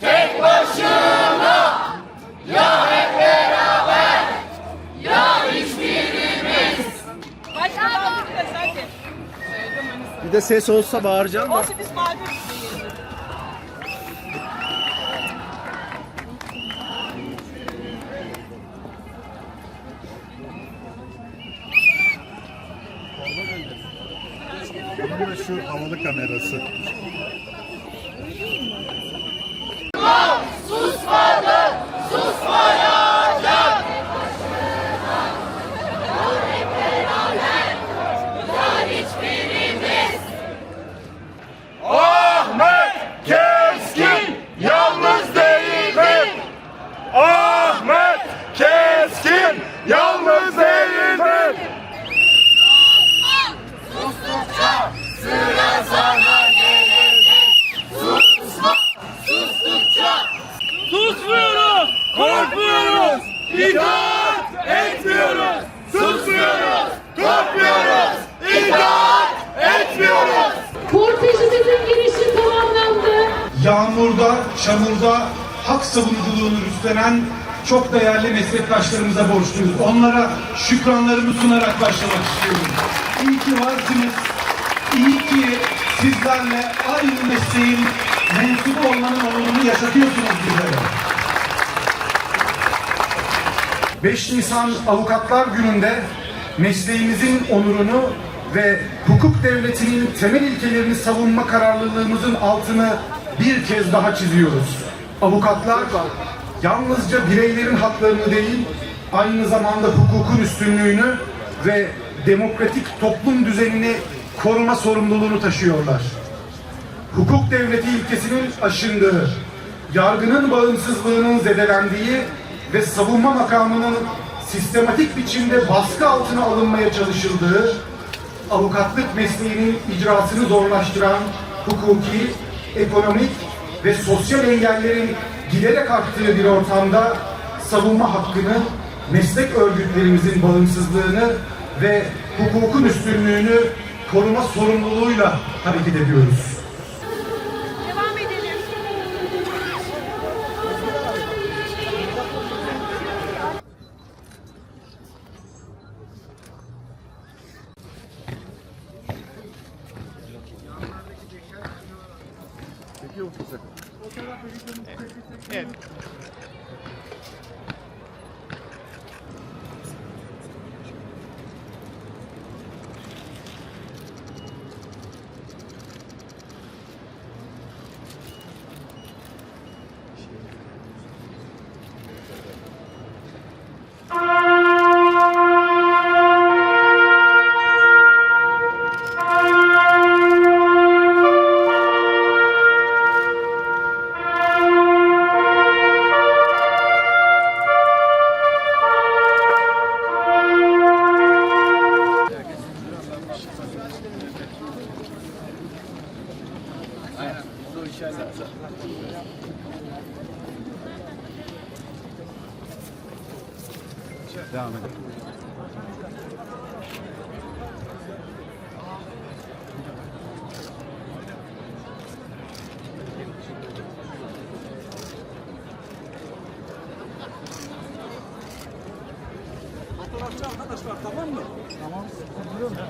Şey bir de ses olsa bağıracağım da. Olsun biz bağırırız. Şu havalı kamerası. Susmuyoruz, korkmuyoruz, itaat etmiyoruz. Susmuyoruz, korkmuyoruz, itaat etmiyoruz. Kortejimizin girişi tamamlandı. yağmurda, çamurda hak savunuculuğunu üstlenen çok değerli meslektaşlarımıza borçluyuz. Onlara şükranlarımı sunarak başlamak istiyorum. İyi ki varsınız. İyi ki sizlerle aynı mesleğin mensubu olmanın onurunu yaşatıyorsunuz bizlere. 5 Nisan Avukatlar Günü'nde mesleğimizin onurunu ve hukuk devletinin temel ilkelerini savunma kararlılığımızın altını bir kez daha çiziyoruz. Avukatlar yalnızca bireylerin haklarını değil, aynı zamanda hukukun üstünlüğünü ve demokratik toplum düzenini koruma sorumluluğunu taşıyorlar hukuk devleti ilkesinin aşındığı, yargının bağımsızlığının zedelendiği ve savunma makamının sistematik biçimde baskı altına alınmaya çalışıldığı, avukatlık mesleğinin icrasını zorlaştıran hukuki, ekonomik ve sosyal engellerin giderek arttığı bir ortamda savunma hakkını, meslek örgütlerimizin bağımsızlığını ve hukukun üstünlüğünü koruma sorumluluğuyla hareket ediyoruz. Evet. evet. Devam edelim. Fotoğrafçı arkadaşlar tamam mı? Tamam. Biliyor musun?